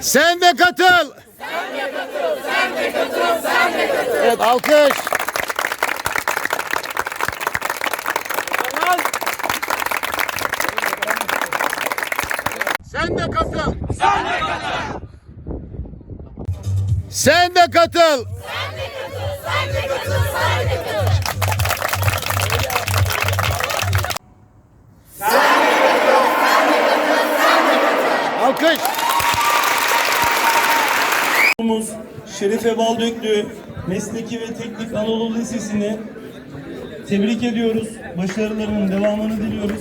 Sen de katıl. Sen de katıl. Sen de katıl. Sen de katıl. Evet alkış. Sen de katıl. Sen de katıl. Sen de katıl. Alkış. Şerife Baldöklü Mesleki ve Teknik Anadolu Lisesi'ni tebrik ediyoruz. Başarılarının devamını diliyoruz.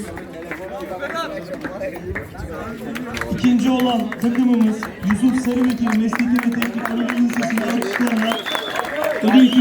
İkinci olan takımımız Yusuf Sarıbekir Mesleki ve Teknik Anadolu Lisesi'ni alkışlayarak ödül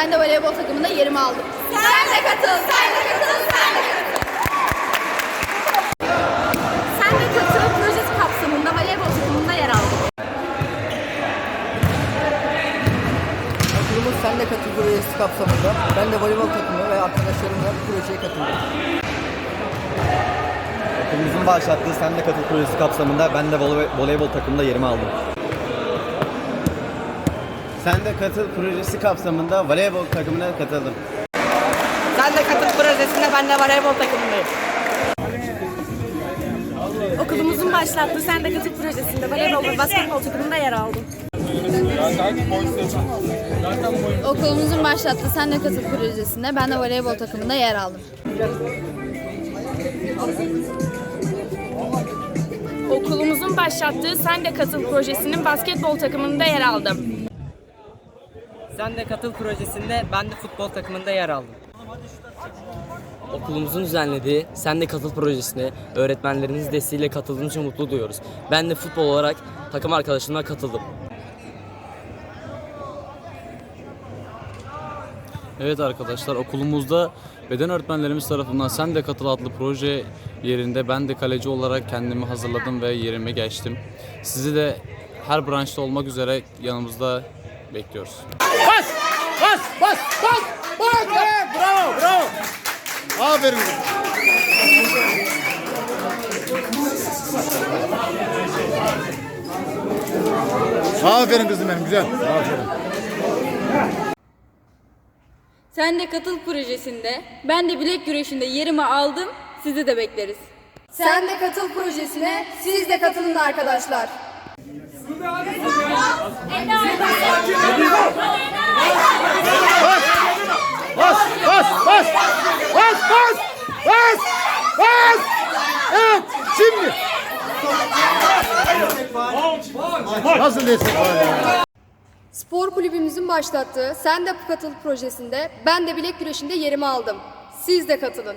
ben de voleybol takımında yerimi aldım. Sen de katıl, sen de katıl, sen de katıl. Sen de katıl projesi kapsamında voleybol takımında yer aldım. Okulumuz Sen de Katıl projesi kapsamında ben de voleybol takımı ve arkadaşlarımla bu projeye katıldım. Okulumuzun başlattığı Sen de Katıl projesi kapsamında ben de voley- voleybol takımında yerimi aldım. Sen de Katıl projesi kapsamında voleybol takımına katıldım. Sen de Katıl projesinde ben de voleybol takımındayım. Okulumuzun başlattığı Sen de Katıl projesinde voleybol ve basketbol takımında yer aldım. Okulumuzun başlattığı Sen de Katıl projesinde ben de voleybol takımında yer aldım. Okulumuzun başlattığı Sen de Katıl projesinin basketbol takımında yer aldım. Sen de Katıl projesinde ben de futbol takımında yer aldım. Okulumuzun düzenlediği Sen de Katıl projesine öğretmenleriniz desteğiyle katıldığınız için mutlu duyuyoruz. Ben de futbol olarak takım arkadaşımla katıldım. Evet arkadaşlar okulumuzda beden öğretmenlerimiz tarafından Sen de Katıl adlı proje yerinde ben de kaleci olarak kendimi hazırladım ve yerime geçtim. Sizi de her branşta olmak üzere yanımızda bekliyoruz. Bas! Bas! Bas! Bas! Evet, bravo! Bravo! Aferin. Aferin kızım benim güzel. Aferin. Sen de Katıl projesinde ben de bilek güreşinde yerimi aldım. Sizi de bekleriz. Sen de katıl projesine siz de katılın arkadaşlar. Spor kulübümüzün başlattığı Sen de Katıl projesinde ben de bilek güreşinde yerimi aldım. Siz de katılın.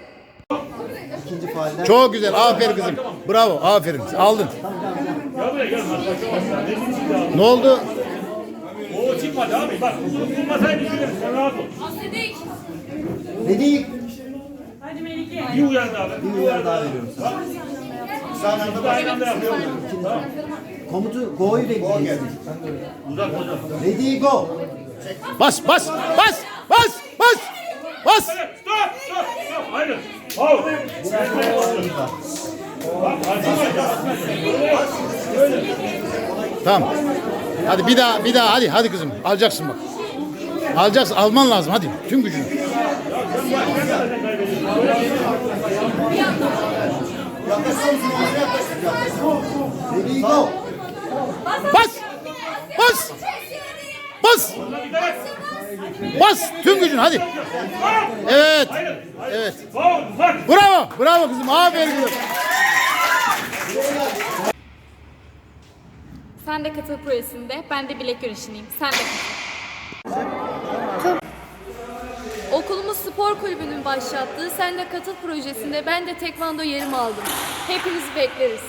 Çok güzel. Aferin kızım. Bravo. Aferin. Aldın. Ne oldu? O çıkmadı abi. Bak bulmasaydı şöyle sen rahat ol. Asledik. Ne diyeyim? Hadi Melike. Bir uyar daha. Bir uyar daha. Sen orada aynı anda. Tamam. Komutu go'yu bekliyoruz. Uzak hocam. Ready go. Bas bas bas bas bas. Bas. Stop stop stop. Hayır. Al. Tamam. Hadi bir daha, bir daha. Hadi, hadi kızım. Alacaksın bak. Alacaksın. Alman lazım. Hadi. Tüm gücünü. Bas. Bas. Bas. Bas. Tüm gücün hadi. Evet. Evet. Bravo. Bravo kızım. Aferin kızım. Sen de katıl projesinde, ben de bilek güreşindeyim. Sen de katıl. Okulumuz spor kulübünün başlattığı Sen de Katıl projesinde ben de tekvando yerimi aldım. Hepinizi bekleriz.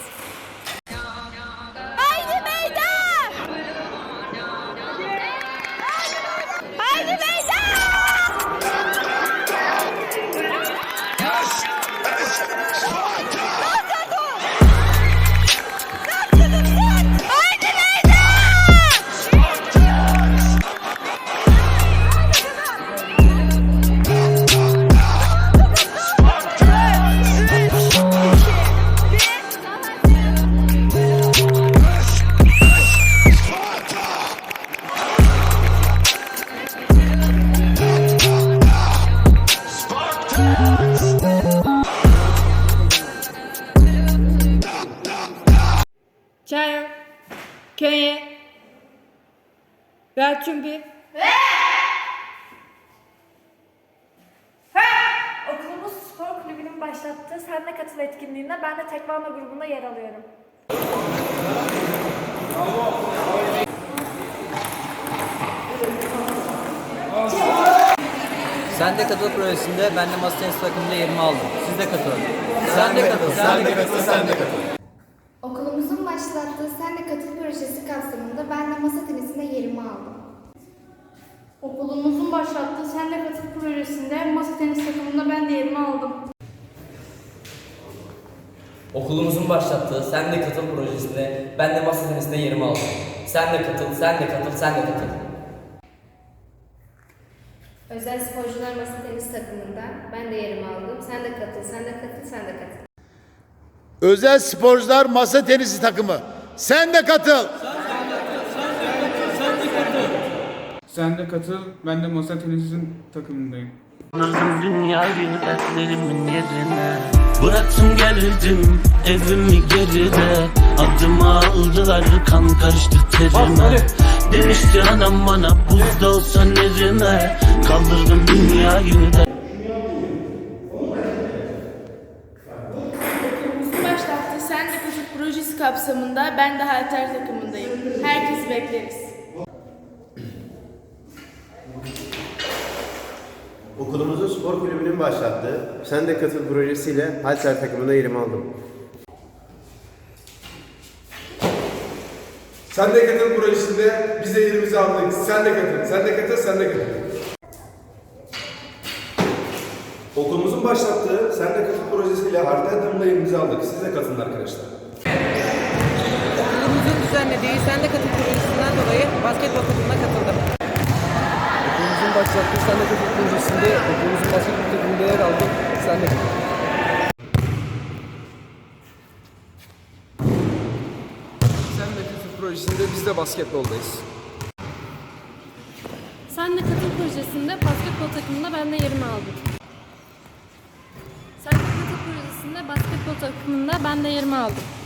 Başlattığı Sen de Katıl etkinliğinde ben de tekvando grubunda yer alıyorum. Sen de katıl projesinde ben de masa tenisi takımında yerimi aldım. Siz de katılın. Sen de katıl. Sen de katıl. Sen de katıl. Okulumuzun başlattığı Sen de Katıl projesi kapsamında ben de masa tenisinde yerimi aldım. Okulumuzun başlattığı Sen de Katıl projesinde masa tenis takımında ben de yerimi aldım. Okulumuzun başlattığı Sen de Katıl projesinde ben de masa tenisinde yerimi aldım. Sen de katıl, sen de katıl, sen de katıl. Özel sporcular masa tenis takımında ben de yerimi aldım. Sen de katıl, sen de katıl, sen de katıl. Özel sporcular masa tenisi takımı. Sen de katıl. Sen de katıl, ben de masa tenisinin takımındayım. Alırdım dünyayı dertlerimin yerine Bıraktım geldim evimi geride. Adımı aldılar kan karıştı terime. Demişti anam bana buzda olsa nerime? Kaldırdım dünyayı da. Sen de Katıl projesi kapsamında ben de halter takımındayım. Herkesi bekleriz. Okulumuzun spor kulübünün başlattığı Sen de Katıl projesiyle Halter takımında yerimi aldım. Sen de katıl projesinde bize yerimizi aldık. Sen de katıl, sen de katıl, sen de katıl. Okulumuzun başlattığı Sen de Katıl projesiyle Halter takımında yerimizi aldık. Siz de katılın arkadaşlar. Okulumuzun düzenlediği Sen de Katıl projesinden dolayı basketbol takımına katıldım. Başlattığı Sen de katıl projesinde okulumuzun basketbol takımında yer aldım. Sen de. Sen de Katıl projesinde biz de basketboldayız. Sen de Katıl projesinde basketbol takımında ben de yerimi aldım. Sen de Katıl projesinde basketbol takımında ben de yerimi aldım.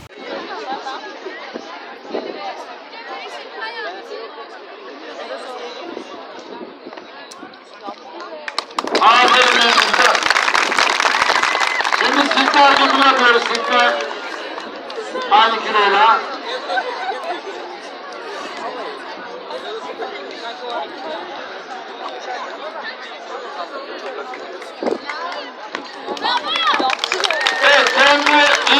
Sikte hareketini yapıyoruz sikte Aynı kiloyla Evet, kendi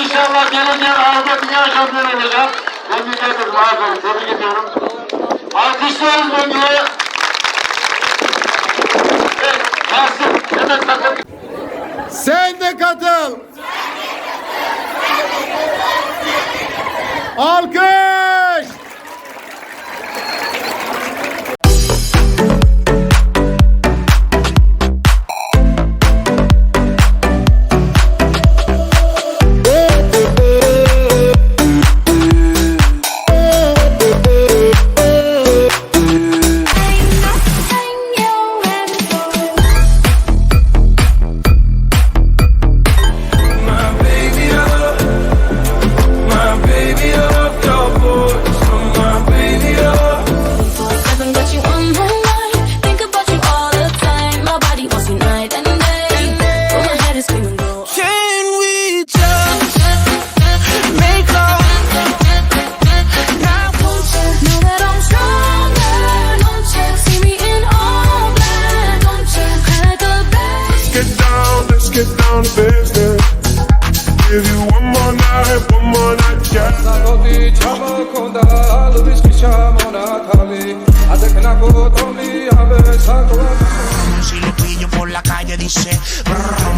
inşallah geleceğin arada dünya şampiyonu olacak. Tebrik ederim, aferin, tebrik ediyorum. Alkışlıyoruz Bengi'ye. Evet, Yasin, hemen takım. Sen de katıl. Alkış.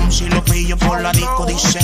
Si lo pillo por la disco dice.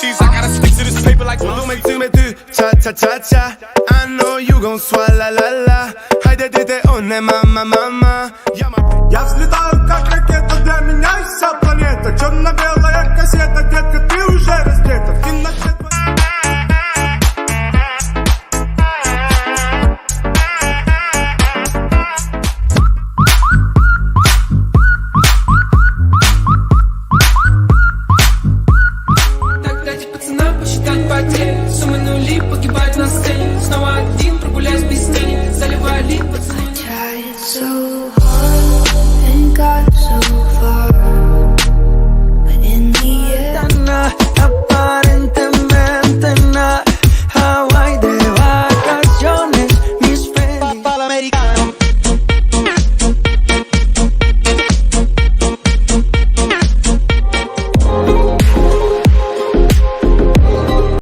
cheese. I gotta stick to this paper like Blue make do, make do. Cha cha cha cha. I know you gon' swallow la la. Haydi dede on that mama mama. Yeah,